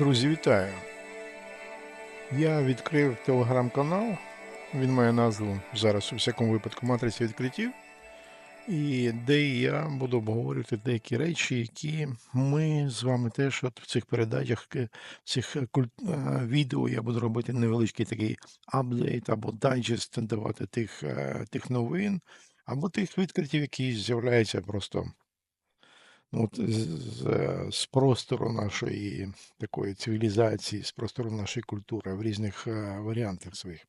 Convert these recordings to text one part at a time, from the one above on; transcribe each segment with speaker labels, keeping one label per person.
Speaker 1: Друзі, вітаю! Я відкрив телеграм-канал. Він має назву зараз у всякому випадку Матриця відкриттів. І де я буду обговорювати деякі речі, які ми з вами теж от в цих передачах, в цих куль... е, відео я буду робити невеличкий такий апдейт або дайджест давати тих, е, тих новин, або тих відкриттів, які з'являються просто от, з, з, е, простору нашої такої цивілізації, з простору нашої культури в різних е, варіантах своїх.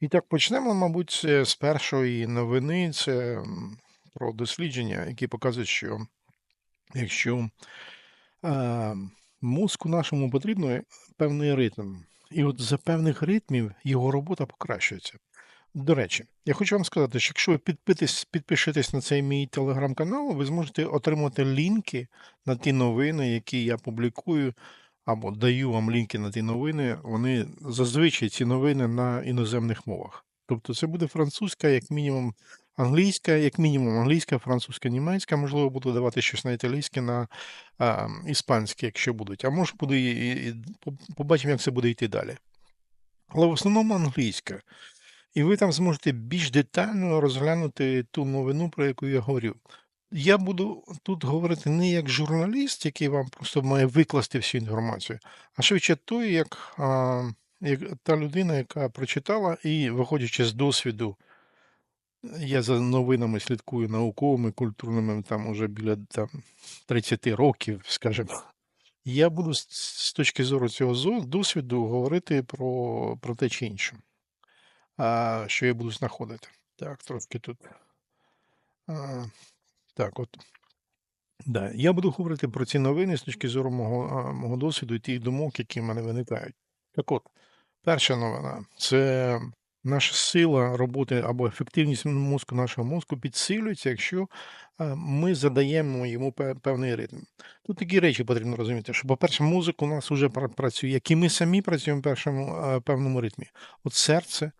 Speaker 1: І так почнемо, мабуть, з першої новини. Це про дослідження, які показують, що якщо е, мозку нашому потрібно певний ритм, і от за певних ритмів його робота покращується. До речі, я хочу вам сказати, що якщо ви підпитесь, підпишетесь на цей мій телеграм-канал, ви зможете отримати лінки на ті новини, які я публікую, або даю вам лінки на ті новини. Вони зазвичай ці новини на іноземних мовах. Тобто це буде французька, як мінімум англійська, як мінімум англійська, французька, німецька, можливо, буду давати щось на італійське, на а, іспанське, якщо будуть. А може буде і, і побачимо, як це буде йти далі. Але в основному англійська. І ви там зможете більш детально розглянути ту новину, про яку я говорю. Я буду тут говорити не як журналіст, який вам просто має викласти всю інформацію, а швидше той, як, а, як та людина, яка прочитала і, виходячи з досвіду, я за новинами слідкую науковими, культурними, там уже біля там, 30 років, скажімо. Я буду з, точки зору цього досвіду говорити про, про те чи інше що я буду знаходити. Так, трошки тут. Так, от. Да. Я буду говорити про ці новини з точки зору мого, мого досвіду і тих думок, які в мене виникають. Так от, перша новина це наша сила роботи або ефективність мозку нашого мозку підсилюється, якщо ми задаємо йому певний ритм. Тут такі речі потрібно розуміти, що, по-перше, мозок у нас вже працює, як і ми самі працюємо в першому певному ритмі. От серце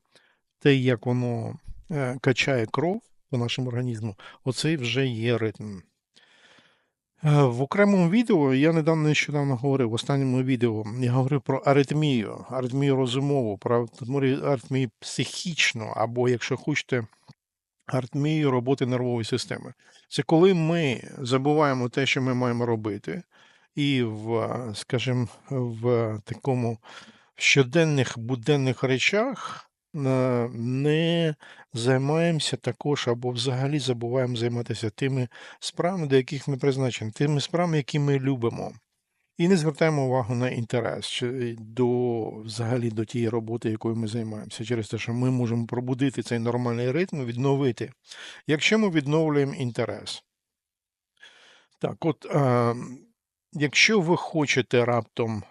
Speaker 1: те, як воно е, качає кров по нашому організму, оцей вже є ритм. Е, В окремому відео я недавно нещодавно говорив, в останньому відео я говорив про аритмію, аритмію розумову, про аритмію психічну, або, якщо хочете, аритмію роботи нервової системи. Це коли ми забуваємо те, що ми маємо робити, і в, скажімо, в такому щоденних буденних речах е, не займаємося також або взагалі забуваємо займатися тими справами, до яких ми призначені, тими справами, які ми любимо. І не звертаємо увагу на інтерес чи до взагалі до тієї роботи, якою ми займаємося, через те, що ми можемо пробудити цей нормальний ритм, відновити, якщо ми відновлюємо інтерес. Так, от, е, якщо ви хочете раптом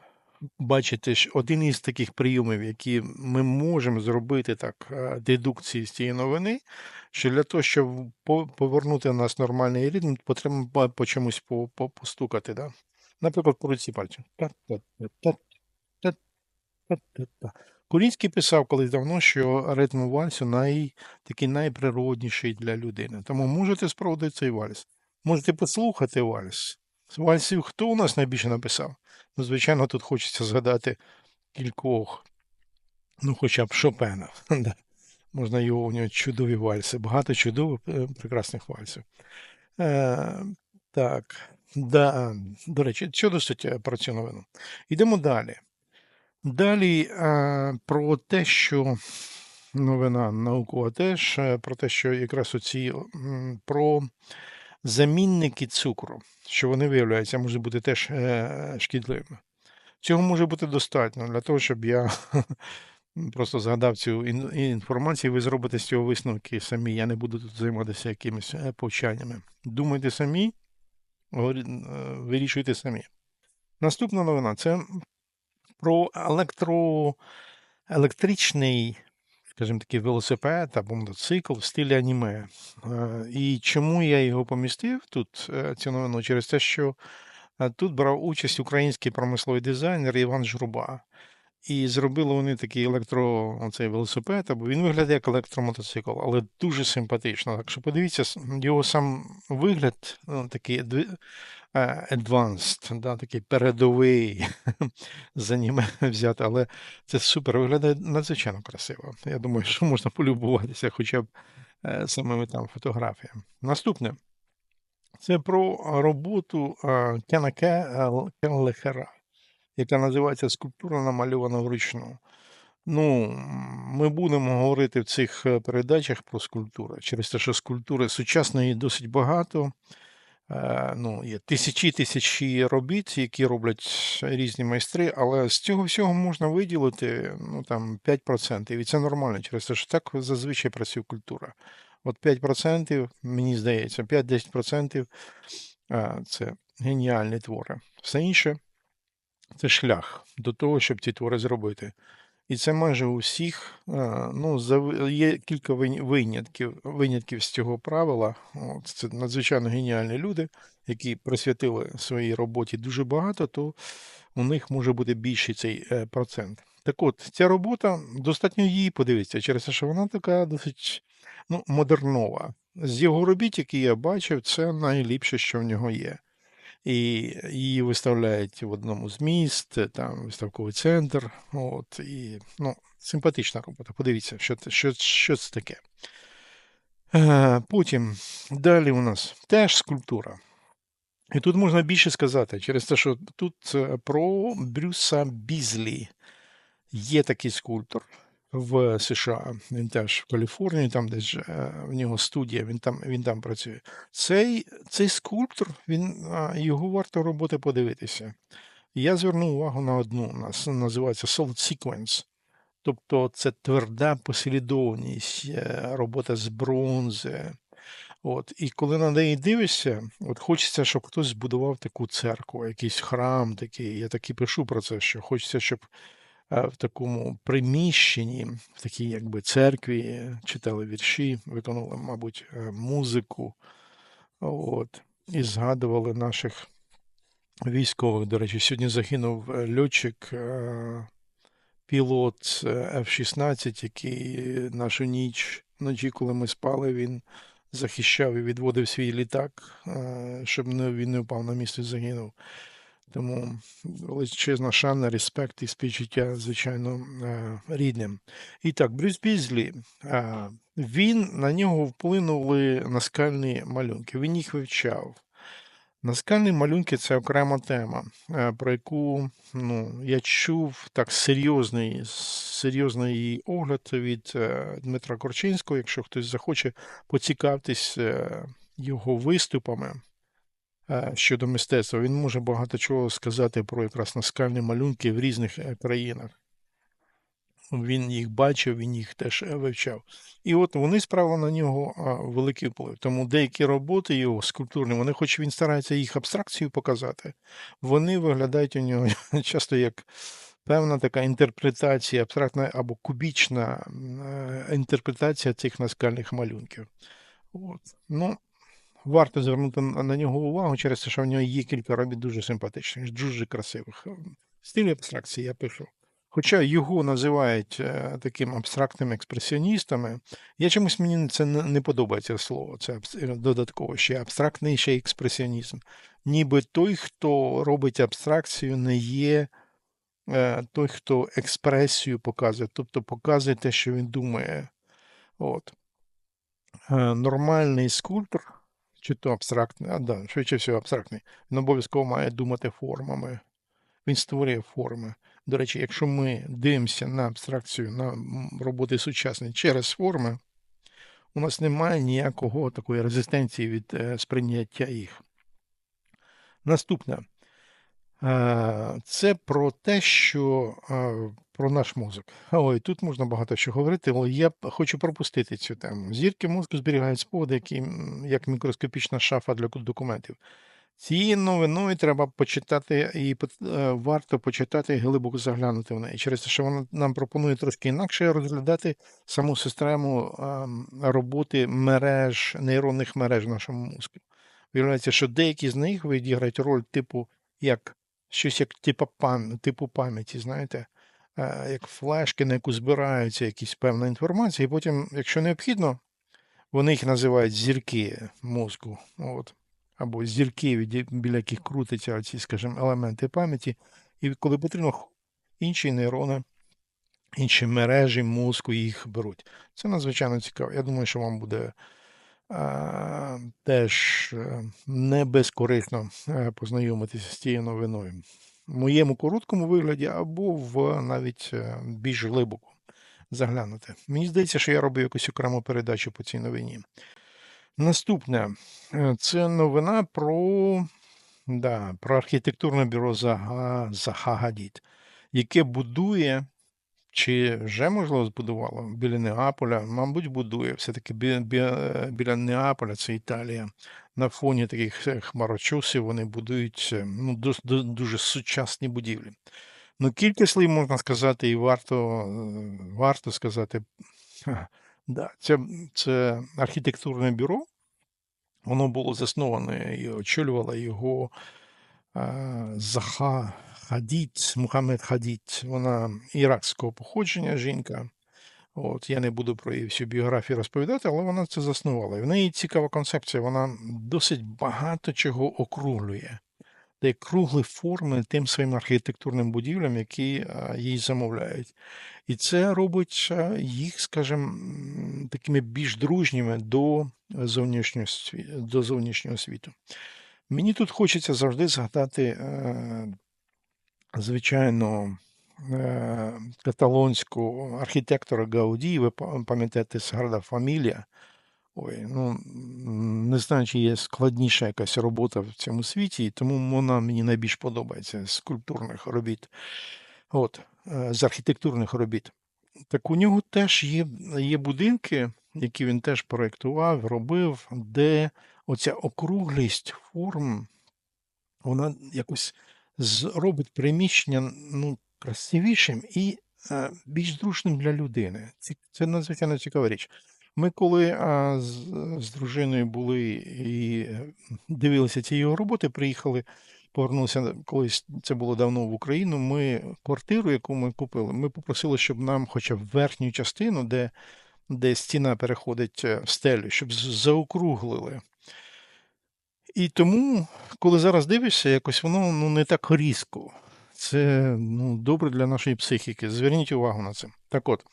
Speaker 1: бачити ж один із таких прийомів, які ми можемо зробити так, е, дедукції з цієї новини, що для того, щоб по- повернути в нас нормальний ритм, потрібно по, чомусь по, по, постукати. Да? Наприклад, по руці пальцем. Курінський писав колись давно, що ритм вальсу най, такий найприродніший для людини. Тому можете спробувати цей вальс. Можете послухати вальс. З вальсів хто у нас найбільше написав? Ну, звичайно, тут хочеться згадати кількох, ну, хоча б Шопена. Можна його у нього чудові вальси, багато чудових е, прекрасних вальсів. Е, так, да, до речі, що досить про цю новину. Йдемо далі. Далі е, про те, що новина наукова теж, е, про те, що якраз оці про замінники цукру, що вони виявляються, можуть бути теж е, шкідливими. Цього може бути достатньо для того, щоб я просто згадав цю інформацію, ви зробите з цього висновки самі. Я не буду тут займатися якимись е, повчаннями. Думайте самі, е, вирішуйте самі. Наступна новина це про електро... електричний, скажімо такий, велосипед або мотоцикл в стилі аніме. Е, І чому я його помістив тут, е, цю новину? Через те, що е, тут брав участь український промисловий дизайнер Іван Журба. І зробили вони такий електро, оцей велосипед, або він виглядає як електромотоцикл, але дуже симпатично. Так що подивіться, його сам вигляд ну, такий advanced, да, такий передовий з аніме взяти, але це супер, виглядає надзвичайно красиво. Я думаю, що можна полюбуватися хоча б е, самими там фотографіями. Наступне. Це про роботу е, Кенаке е, Кенлехера, яка називається Скульптура намальована вручну. Ну, ми будемо говорити в цих е, передачах про скульптури, через те, що скульптури сучасної досить багато. Е, Ну, є тисячі тисячі робіт, які роблять різні майстри, але з цього всього можна виділити ну, там, 5%. І це нормально, через те, що так зазвичай працює культура. От 5%, мені здається, 5-10% це геніальні твори. Все інше це шлях до того, щоб ці твори зробити. І це майже у всіх, е, ну, є кілька вин- винятків, винятків з цього правила. Це надзвичайно геніальні люди, які присвятили своїй роботі дуже багато, то у них може бути більший цей е, процент. Так от, ця робота, достатньо її подивитися, через те, що вона така досить ну, модернова. З його робіт, які я бачив, це найліпше, що в нього є. І її виставляють в одному з міст, там виставковий центр. От, і, ну, симпатична робота. Подивіться, що, що, що це таке. Е, Потім далі у нас теж скульптура. І тут можна більше сказати, через те, що тут е, про Брюса Бізлі. Є такий скульптор в США. Він теж в Каліфорнії, там десь е, в нього студія, він там, він там працює. Цей, цей скульптор, він, його варто роботи подивитися. Я звернув увагу на одну, нас називається Solid Sequence. Тобто це тверда послідовність, е, робота з бронзи. От. І коли на неї дивишся, от хочеться, щоб хтось збудував таку церкву, якийсь храм такий. Я так і пишу про це, що хочеться, щоб в такому приміщенні, в такій якби церкві читали вірші, виконували, мабуть, е, музику. От. І згадували наших військових. До речі, сьогодні загинув е, льотчик, е, пілот е, F-16, який нашу ніч, вночі, коли ми спали, він захищав і відводив свій літак, щоб він не впав на місце загинув. Тому величезна шана, респект і співчуття, звичайно, е, рідним. І так, Брюс Бізлі, е, він на нього вплинули наскальні малюнки. Він їх вивчав. Наскальні малюнки це окрема тема, е, про яку ну, я чув так серйозний, серйозний огляд від Дмитра Корчинського. Якщо хтось захоче поцікавитись його виступами щодо мистецтва, він може багато чого сказати про якраз наскальні малюнки в різних е, країнах. Він їх бачив, він їх теж е, вивчав. І от вони справили на нього великий вплив. Тому деякі роботи його скульптурні, вони, хоч він старається їх абстракцію показати, вони виглядають у нього часто як певна така інтерпретація, абстрактна або кубічна е, інтерпретація цих наскальних малюнків. От. Ну, варто звернути на нього увагу через те, що в нього є кілька робіт дуже симпатичних, дуже красивих. Стиль абстракції я пишу. Хоча його називають е, таким абстрактним експресіоністами, я чомусь мені це не подобається слово. Це е, додатково ще абстрактний ще експресіонізм. Ніби той, хто робить абстракцію, не є е, той, хто експресію показує, тобто показує те, що він думає. От. Е, Нормальний скульптор, чи то абстрактний, а да, швидше всього абстрактний, він обов'язково має думати формами. Він створює форми. До речі, якщо ми дивимося на абстракцію, на роботи сучасні через форми, у нас немає ніякого такої резистенції від е, сприйняття їх. Наступне. Е, Це про те, що е, про наш мозок. Ой, тут можна багато що говорити, але я хочу пропустити цю тему. Зірки мозку зберігають спогади, які як мікроскопічна шафа для документів. Цією новиною треба почитати і е, варто почитати і глибоко заглянути в неї. Через те, що вона нам пропонує трошки інакше розглядати саму систему ем, роботи мереж, нейронних мереж в нашому мозку. Виявляється, що деякі з них відіграють роль типу як щось як типу, пам, пам'яті, знаєте. Е, як флешки, на яку збирається якась певна інформація, і потім, якщо необхідно, вони їх називають зірки мозку. От. Або зірки, біля яких крутяться ці, скажімо, елементи пам'яті. І коли потрібно, інші нейрони, інші мережі мозку їх беруть. Це надзвичайно цікаво. Я думаю, що вам буде а, теж е, не безкорисно е, познайомитися з цією новиною. Моєму короткому вигляді або в навіть е, більш глибоко заглянути. Мені здається, що я робив якусь окрему передачу по цій новині. Наступне е, це новина про, да, про архітектурне бюро Заха яке будує, чи вже можливо збудувало біля Неаполя, мабуть, будує все-таки бі, бі, біля Неаполя, це Італія. На фоні таких е, хмарочосів вони будують е, ну, дуже сучасні будівлі. Ну, кілька слів можна сказати, і варто, е, варто сказати. Да, це, це архітектурне бюро. Воно було засноване і очолювала його е, Заха Хадід, Мухаммед Хадід. Вона іракського походження жінка. От, я не буду про її всю біографію розповідати, але вона це заснувала. І в неї цікава концепція, вона досить багато чого округлює. Дає круглі форми тим своїм архітектурним будівлям, які е, їй замовляють. І це робить е, їх, скажімо, такими більш дружніми до зовнішнього, сві- до зовнішнього світу. Мені тут хочеться завжди згадати, е, звичайно, е, каталонського архітектора Гауді, ви пам'ятаєте Саграда Фамілія. Ой, ну не знаю, чи є складніша якась робота в цьому світі, і тому вона мені найбільш подобається з скульптурних робіт, от, е, з архітектурних робіт. Так у нього теж є, є будинки, які він теж проєктував, робив, де оця округлість форм, вона якось зробить приміщення ну, красивішим і е, більш зручним для людини. Це, це надзвичайно цікава річ. Ми коли а, з, з дружиною були і е, дивилися ці його роботи, приїхали, повернулися колись, це було давно в Україну. Ми квартиру, яку ми купили, ми попросили, щоб нам хоча б верхню частину, де, де стіна переходить е, в стелю, щоб заокруглили. І тому, коли зараз дивишся, якось воно ну, не так різко. Це ну, добре для нашої психіки. Зверніть увагу на це. Так от,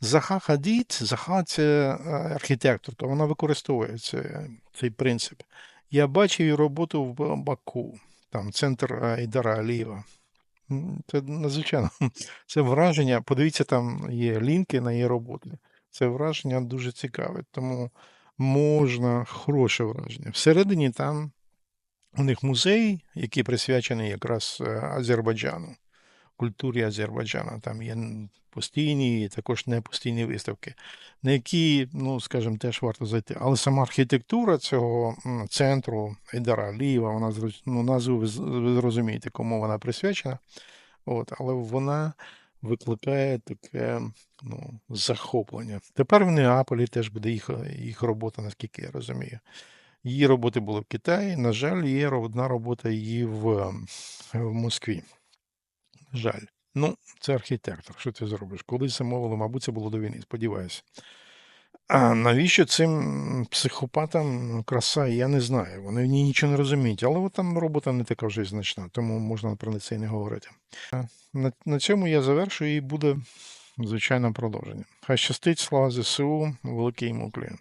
Speaker 1: Заха Хадід, Заха це е, архітектор, то вона використовує це, цей принцип. Я бачив її роботу в Баку, там центр е, Ідара Алієва. Це надзвичайно. Це враження. Подивіться, там є лінки на її роботи. Це враження дуже цікаве, тому можна хороше враження. Всередині там у них музей, який присвячений якраз е, Азербайджану, культурі Азербайджану. Там є постійні і також непостійні виставки, на які, ну, скажімо, теж варто зайти. Але сама архітектура цього центру Айдара Алієва, вона ну, назву ви зрозумієте, кому вона присвячена. От, але вона викликає таке ну, захоплення. Тепер в Неаполі теж буде їх, їх робота, наскільки я розумію. Її роботи були в Китаї. На жаль, є одна робота її в, в Москві. Жаль. Ну, це архітектор. Що ти зробиш? Колись замовили, мабуть, це було до війни, сподіваюся. А навіщо цим психопатам краса, я не знаю. Вони ні- нічого не розуміють, але от там робота не така вже значна, тому можна про це і не говорити. На, на цьому я завершую і буде, звичайно, продовження. Хай щастить, слава ЗСУ, великий йому уклін.